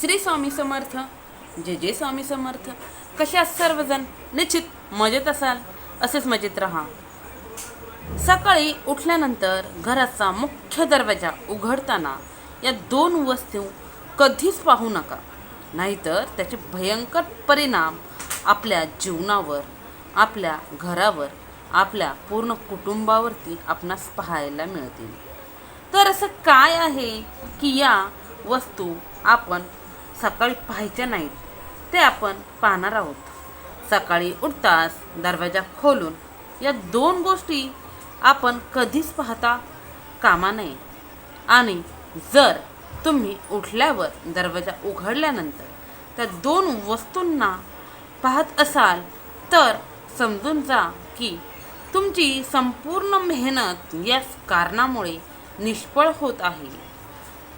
श्री स्वामी समर्थ. जे जे स्वामी समर्थ. कसे सर्वजण? निश्चित मजेत असाल असेच मजेत राहा. सकाळी उठल्यानंतर घराचा मुख्य दरवाजा उघडताना या दोन वस्तू कधीच पाहू नका. नाहीतर त्याचे भयंकर परिणाम आपल्या जीवनावर आपल्या घरावर आपल्या पूर्ण कुटुंबावरती आपणास पाहायला मिळतील. तर असं काय आहे की या वस्तू आपण सकाळी पाहायच्या नाहीत. ते आपण पाहणार आहोत. सकाळी उठताच दरवाजा खोलून या दोन गोष्टी आपण कधीच पाहता कामा नये. आणि जर तुम्ही उठल्यावर दरवाजा उघडल्यानंतर त्या दोन वस्तूंना पाहत असाल तर समजून जा की तुमची संपूर्ण मेहनत याच कारणामुळे निष्फळ होत आहे.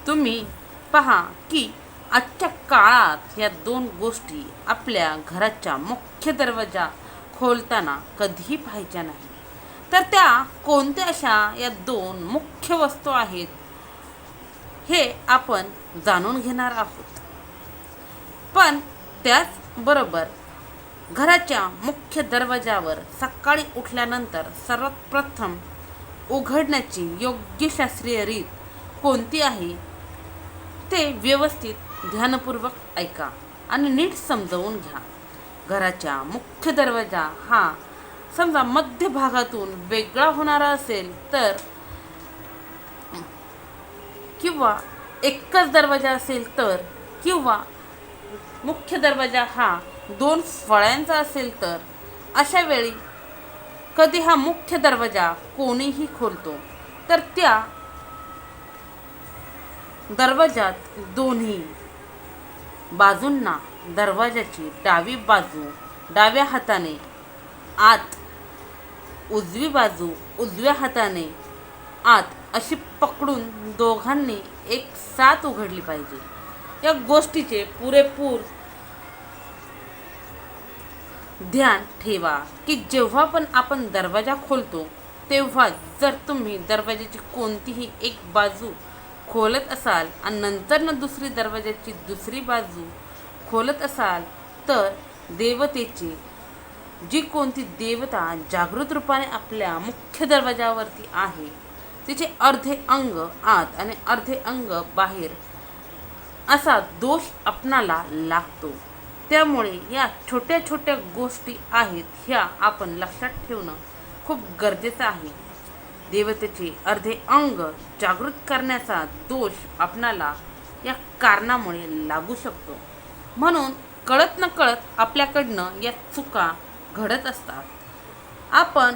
तुम्ही पहा की आजच्या काळात या दोन गोष्टी आपल्या घराच्या मुख्य दरवाजा खोलताना कधीही पाहायच्या नाही. तर त्या कोणत्या अशा या दोन मुख्य वस्तू आहेत हे आपण जाणून घेणार आहोत. पण त्याचबरोबर घराच्या मुख्य दरवाजावर सकाळी उठल्यानंतर सर्वात प्रथम उघडण्याची योग्य शास्त्रीय रीत कोणती आहे ते व्यवस्थित ध्यानपूर्वक ऐका आणि नीट समजवून घ्या. घराच्या मुख्य दरवाजा हा समजा मध्य भागातून वेगळा होणारा असेल तर किंवा एकच दरवाजा असेल तर किंवा मुख्य दरवाजा हा दोन फळ्यांचा असेल तर अशा वेळी कधी हा मुख्य दरवाजा कोणीही खोलतो तर त्या दरवाजात दोन्ही बाजूंना दरवाजाची डावी बाजू डाव्या हाताने आत उजवी बाजू उजव्या हाताने आत अशी पकडून दोघांनी एक साथ उघडली पाहिजे. या गोष्टीचे पुरेपूर ध्यान ठेवा की जेव्हा पण आपण दरवाजा खोलतो तेव्हा जर तुम्ही दरवाजाची कोणतीही एक बाजू खोलत असाल आणि नंतर दुसरी दरवाजाची दुसरी बाजू खोलत असाल तर देवतेची जी कोणती देवता जागृत रूपाने आपल्या मुख्य दरवाजावरती आहे तिचे अर्धे अंग आत आणि अर्धे अंग बाहेर असा दोष आपणाला लागतो. त्यामुळे या छोट्या छोट्या गोष्टी आहेत ह्या आपण लक्षात ठेवणं खूप गरजेचं आहे. देवतेचे अर्धे अंग जागृत करण्याचा दोष आपणाला या कारणामुळे लागू शकतो. म्हणून कळत न कळत आपल्याकडनं या चुका घडत असतात. आपण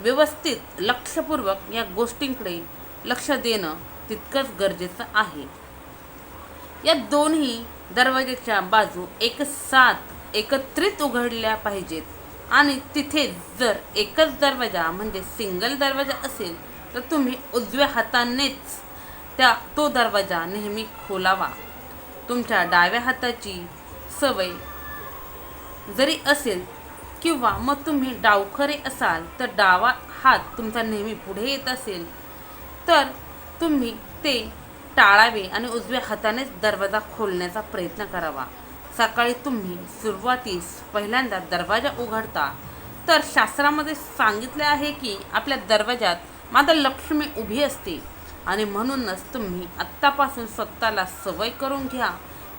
व्यवस्थित लक्षपूर्वक या गोष्टींकडे लक्ष देणं तितकंच गरजेचं आहे. या दोन्ही दरवाजेच्या बाजू एक साथ एकत्रित उघडल्या पाहिजेत. आणि तिथे जर एकच दरवाजा म्हणजे सिंगल दरवाजा असेल तर तुम्ही उजव्या हातानेच त्या तो दरवाजा नेहमी खोलावा. तुमच्या डाव्या हाताची सवय जरी असेल किंवा मग तुम्ही डावखरे असाल तर डावा हात तुमचा नेहमी पुढे येत असेल तर तुम्ही ते टाळावे आणि उजव्या हातानेच दरवाजा खोलण्याचा प्रयत्न करावा. सकाळी तुम्ही सुरुवातीस पहिल्यांदा दरवाजा उघडता तर शास्त्रामध्ये सांगितले आहे की आपल्या दरवाजात माता लक्ष्मी उभी असते आणि म्हणूनच तुम्ही आत्तापासून स्वतःला सवय करून घ्या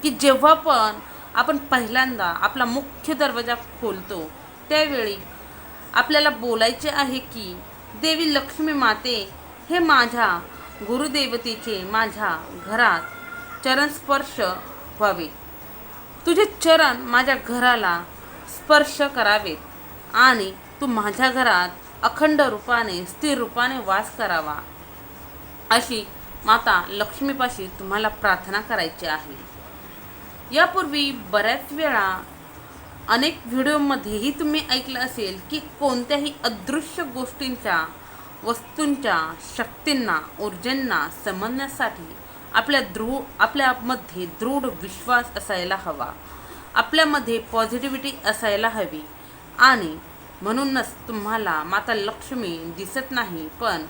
की जेव्हा पण आपण पहिल्यांदा आपला मुख्य दरवाजा खोलतो त्यावेळी आपल्याला बोलायचे आहे की देवी लक्ष्मी माते हे माझ्या गुरुदेवतेचे माझ्या घरात चरणस्पर्श व्हावे. तुझे चरण माझ्या घराला स्पर्श करावेत आणि तू माझ्या घरात अखंड रूपाने स्थिर रूपाने वास करावा. अशी माता लक्ष्मीपाशी तुम्हाला प्रार्थना करायची आहे. यापूर्वी बऱ्याच वेळा अनेक व्हिडिओमध्येही तुम्ही ऐकलं असेल की कोणत्याही अदृश्य गोष्टींच्या वस्तूंच्या शक्तींना ऊर्जेंना समजण्यासाठी आपल्या दृढ आपल्यामध्ये दृढ विश्वास असायला हवा. आपल्यामध्ये पॉझिटिव्हिटी असायला हवी. आणि म्हणूनच तुम्हाला माता लक्ष्मी दिसत नाही पण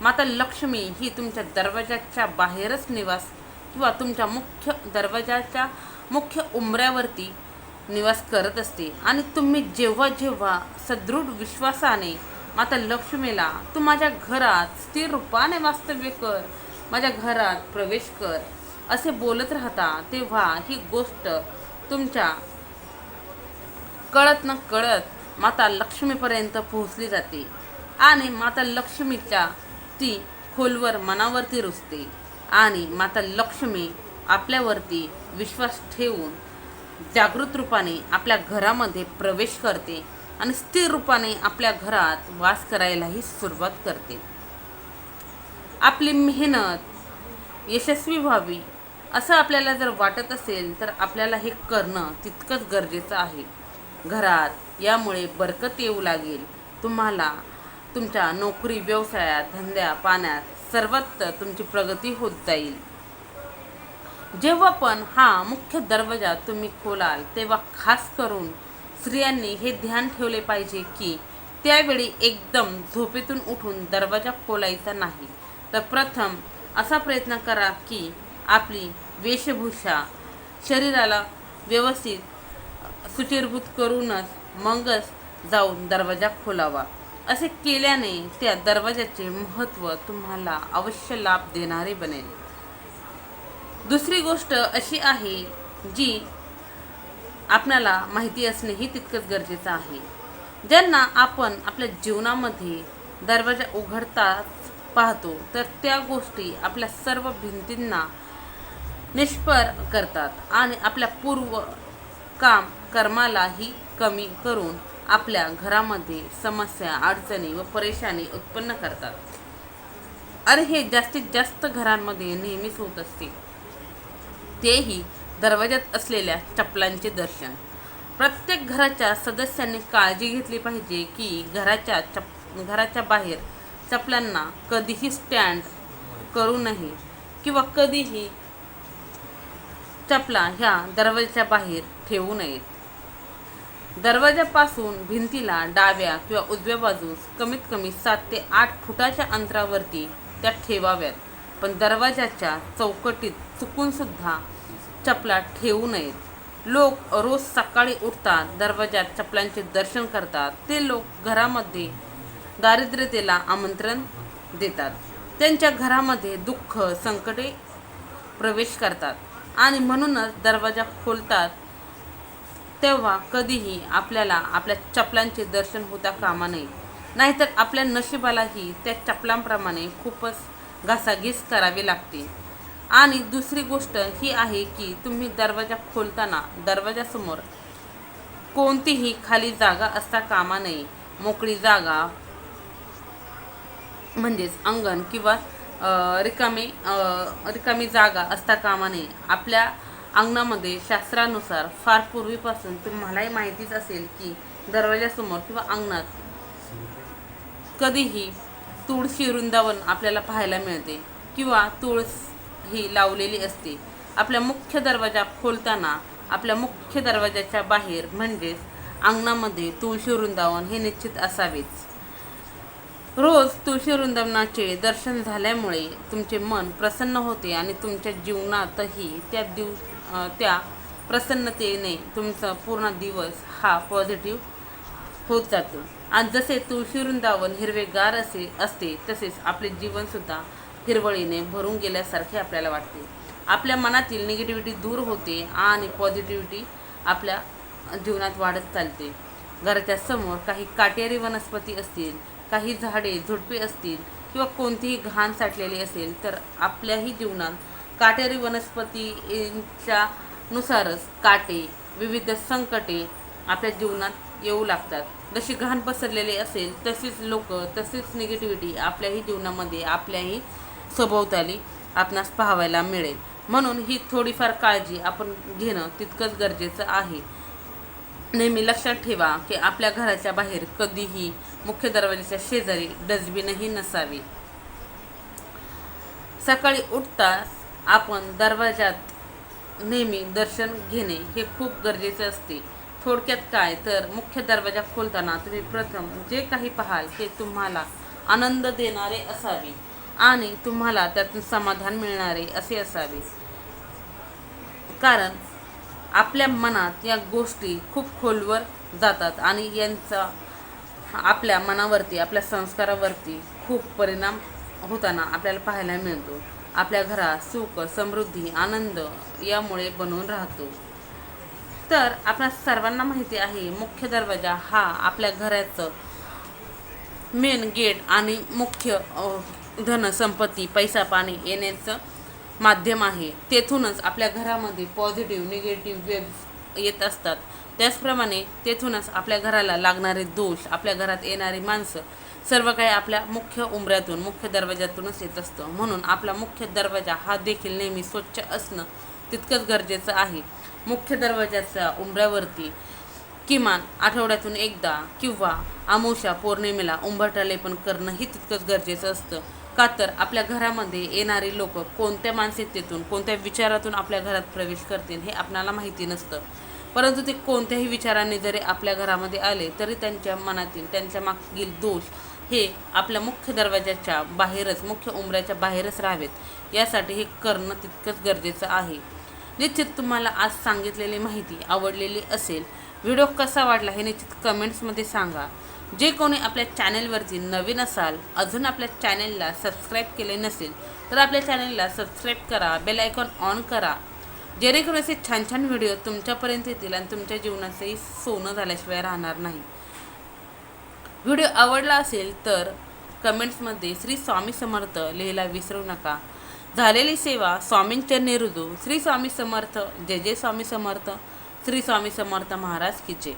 माता लक्ष्मी ही तुमच्या दरवाजाच्या बाहेरच निवास किंवा तुमच्या मुख्य दरवाजाच्या मुख्य उंबऱ्यावरती निवास करत असते. आणि तुम्ही जेव्हा जेव्हा सदृढ विश्वासाने माता लक्ष्मीला तू माझ्या घरात स्थिर रूपाने वास्तव्य कर माझ्या घरात प्रवेश कर. असे बोलत राहता तेव्हा ही गोष्ट तुमच्या कळत न कळत माता लक्ष्मीपर्यंत पोहोचली जाते आणि माता लक्ष्मीच्या ती खोलवर मनावरती रुजते आणि माता लक्ष्मी आपल्यावरती विश्वास ठेवून जागृत रूपाने आपल्या घरामध्ये प्रवेश करते आणि स्थिर रूपाने आपल्या घरात वास करायलाही सुरुवात करते. आपली मेहनत यशस्वी व्हावी असं आपल्याला जर वाटत असेल तर आपल्याला हे करणं तितकंच गरजेचं आहे. घरात यामुळे बरकत येऊ लागेल. तुम्हाला तुमच्या नोकरी व्यवसायात धंद्या पाण्यात सर्वत्र तुमची प्रगती होत जाईल. जेव्हा पण हा मुख्य दरवाजा तुम्ही खोलाल तेव्हा खास करून स्त्रियांनी हे ध्यान ठेवले पाहिजे की त्यावेळी एकदम झोपेतून उठून दरवाजा खोलायचा नाही. तर प्रथम असा प्रयत्न करा की आपली वेशभूषा शरीराला व्यवस्थित सुचिरभूत करूनच मगच जाऊन दरवाजा खोलावा. असे केल्याने त्या दरवाजाचे महत्त्व तुम्हाला अवश्य लाभ देणारे बनेल. दुसरी गोष्ट अशी आहे जी आपणाला माहिती असणेही तितकंच गरजेचं आहे. ज्यांना आपण आपल्या जीवनामध्ये दरवाजा उघडताच पाहतो तर त्या गोष्टी आपल्या सर्व भिंतींना निष्पर करतात आणि आपल्या पूर्व काम कर्मालाही कमी करून आपल्या घरामध्ये समस्या अडचणी व परेशानी उत्पन्न करतात. अरे हे जास्तीत जास्त घरांमध्ये नेहमीच होत असते. तेही दरवाज्यात असलेल्या चपलांचे दर्शन. प्रत्येक घराच्या सदस्यांनी काळजी घेतली पाहिजे की घराच्या चप घराच्या बाहेर चपलांना कधीही स्टँड करू नये किंवा कधीही चपला ह्या दरवाजाच्या बाहेर ठेवू नयेत. दरवाजापासून भिंतीला डाव्या किंवा उजव्या बाजूस कमीत कमी सात ते आठ फुटाच्या अंतरावरती त्या ठेवाव्यात. पण दरवाजाच्या चौकटीत चुकूनसुद्धा चपला ठेवू नयेत. लोक रोज सकाळी उठतात दरवाजात चपलांचे दर्शन करतात. ते लोक घरामध्ये दारिद्र्यतेला आमंत्रण देतात. त्यांच्या घरामध्ये दुःख संकटे प्रवेश करतात. आणि म्हणूनच दरवाजा खोलतात तेव्हा कधीही आपल्याला आपल्या चपलांचे दर्शन होता कामा नये. नाहीतर आपल्या नशिबालाही त्या चपलांप्रमाणे खूपच घासाघीस करावी लागते. आणि दुसरी गोष्ट ही आहे की तुम्ही दरवाजा खोलताना दरवाजासमोर कोणतीही खाली जागा असता कामा नये. मोकळी जागा म्हणजेच अंगण किंवा रिकामी रिकामी जागा असता कामा नये. आपल्या अंगणामध्ये शास्त्रानुसार फार पूर्वीपासून तुम्हालाही माहितीच असेल की दरवाजासमोर किंवा अंगणात कधीही तुळशी वृंदावन आपल्याला पाहायला मिळते किंवा तुळस ही लावलेली असते. आपल्या मुख्य दरवाजा खोलताना आपल्या मुख्य दरवाजाच्या बाहेर म्हणजेच अंगणामध्ये तुळशी वृंदावन हे निश्चित असावेच. रोज तुळशी वृंदावनाचे दर्शन झाल्यामुळे तुमचे मन प्रसन्न होते आणि तुमच्या जीवनातही त्या दिव त्या प्रसन्नतेने तुमचा पूर्ण दिवस हा पॉझिटिव्ह होत जातो. आणि जसे तुळशी वृंदावन हिरवेगार असे असते तसेच आपले जीवनसुद्धा हिरवळीने भरून गेल्यासारखे आपल्याला वाटते. आपल्या मनातील निगेटिव्हिटी दूर होते आणि पॉझिटिव्हिटी आपल्या जीवनात वाढत चालते. घराच्या समोर काही काटेरी वनस्पती असतील काही झाडे झुडपे असतील किंवा कोणतीही घाण साठलेली असेल तर आपल्याही जीवनात काटेरी वनस्पतींच्या नुसारच काटे विविध संकटे आपल्या जीवनात येऊ लागतात. जशी घाण पसरलेली असेल तशीच लोक तशीच निगेटिव्हिटी आपल्याही जीवनामध्ये आपल्याही सभोवताली आपणास पाहायला मिळेल. म्हणून ही थोडीफार काळजी आपण घेणं तितकंच गरजेचं आहे. नेहमी लक्षात ठेवा की आपल्या घराच्या बाहेर कधीही मुख्य दरवाजाच्या शेजारी डस्टबिनही नसावे. सकाळी उठताच आपण दरवाजात नेहमी दर्शन घेणे हे खूप गरजेचे असते. थोडक्यात काय? तर मुख्य दरवाजा खोलताना तुम्ही प्रथम जे काही पाहाल ते तुम्हाला आनंद देणारे असावे आणि तुम्हाला त्यातून समाधान मिळणारे असे असावे. कारण आपल्या मनात या गोष्टी खूप खोलवर जातात आणि यांचा आपल्या मनावरती आपल्या संस्कारावरती खूप परिणाम होताना आपल्याला पाहायला मिळतो. आपल्या घरात सुख समृद्धी आनंद यामुळे बनवून राहतो. तर आपल्या सर्वांना माहिती आहे मुख्य दरवाजा हा आपल्या घराचं मेन गेट आणि मुख्य धनसंपत्ती धन संपत्ती पैसा पाणी येण्याचं माध्यम आहे. तेथूनच आपल्या घरामध्ये पॉझिटिव्ह निगेटिव्ह वेब्स येत असतात. त्याचप्रमाणे तेथूनच आपल्या घराला लागणारे दोष आपल्या घरात येणारी माणसं सर्व काही आपल्या मुख्य उंबऱ्यातून मुख्य दरवाज्यातूनच येत असतं. म्हणून आपला मुख्य दरवाजा हा देखील नेहमी स्वच्छ असणं तितकंच गरजेचं आहे. मुख्य दरवाजाच्या उंबऱ्यावरती किमान आठवड्यातून एकदा किंवा आमोशा पौर्णिमेला उंबरटालेपण करणंही तितकंच गरजेचं असतं. का तर आपल्या घरामध्ये येणारी लोक कोणत्या मानसिकतेतून कोणत्या विचारातून आपल्या घरात प्रवेश करतील हे आपणाला माहिती नसतं. परंतु ते कोणत्याही विचाराने जरी आपल्या घरामध्ये आले तरी त्यांच्या मनातील त्यांच्या मागील दोष हे आपल्या मुख्य दरवाजाच्या बाहेरच मुख्य उमऱ्याच्या बाहेरच राहावेत. यासाठी हे करणं तितकंच गरजेचं आहे. निश्चित तुम्हाला आज सांगितलेली माहिती आवडलेली असेल. व्हिडिओ कसा वाटला हे निश्चित कमेंट्समध्ये सांगा. जे कोणी आपल्या चॅनेलवरती नवीन असाल अजून आपल्या चॅनेलला सबस्क्राईब केले नसेल तर आपल्या चॅनेलला सबस्क्राईब करा बेल आयकॉन ऑन करा. जेणेकरून असे छान छान व्हिडिओ तुमच्यापर्यंत येतील आणि तुमच्या जीवनाचंही सोनं झाल्याशिवाय राहणार नाही. व्हिडिओ आवडला असेल तर कमेंट्समध्ये श्री स्वामी समर्थ लिहायला विसरू नका. झालेली सेवा स्वामींचे रुजू श्री स्वामी समर्थ जय जय स्वामी समर्थ. श्री स्वामी समर्थ महाराज किचे